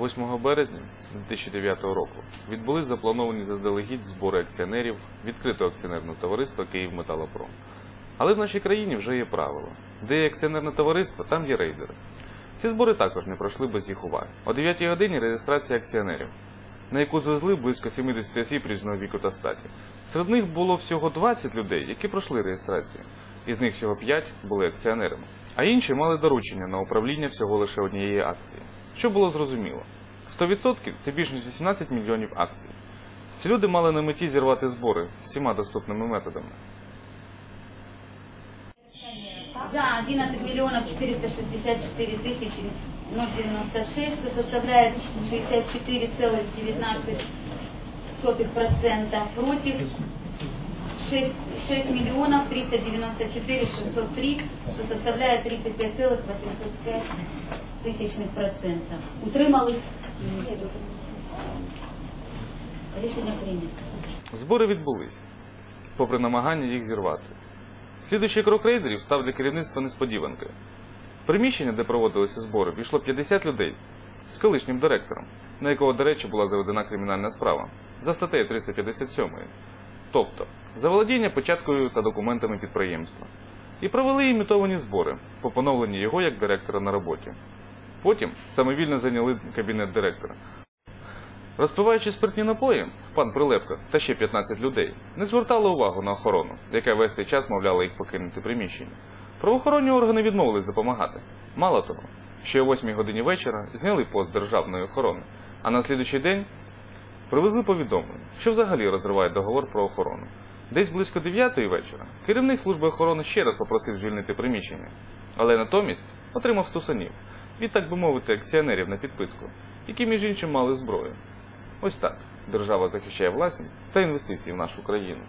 8 березня 2009 року відбулись заплановані заздалегідь збори акціонерів відкритого акціонерного товариства «Київметалопром». Але в нашій країні вже є правило. Де є акціонерне товариство, там є рейдери. Ці збори також не пройшли без їх уваги. О 9 годині реєстрація акціонерів, на яку звезли близько 70 осіб різного віку та статі. Серед них було всього 20 людей, які пройшли реєстрацію. Із них всього 5 були акціонерами, а інші мали доручення на управління всього лише однієї акції. Що було зрозуміло? 100% це більш ніж 18 мільйонів акцій. Ці люди мали на меті зірвати збори всіма доступними методами. За 11 миллионов 464 тысячи 096, что составляет 64,19%. Против 6, 6 миллионов 394 603, что составляет 35,805 тысячных процента. Утримались? Рішення прийнято. Збори відбулись, попри намагання їх зірвати. Слідуючий крок рейдерів став для керівництва несподіванкою. В приміщення, де проводилися збори, війшло 50 людей з колишнім директором, на якого, до речі, була заведена кримінальна справа за статтею 357, тобто за володіння початкою та документами підприємства, і провели імітовані збори по поновленні його як директора на роботі. Потім самовільно зайняли кабінет директора. Розпиваючи спиртні напої, пан Прилепко та ще 15 людей не звертали увагу на охорону, яка весь цей час мовляла їх покинути приміщення. Правоохоронні органи відмовились допомагати. Мало того, ще о 8 годині вечора зняли пост державної охорони, а на слідуючий день привезли повідомлення, що взагалі розривають договор про охорону. Десь близько 9 вечора керівник служби охорони ще раз попросив звільнити приміщення, але натомість отримав стусанів від, так би мовити, акціонерів на підпитку, які між іншим мали зброю. Ось так держава захищає власність та інвестиції в нашу країну.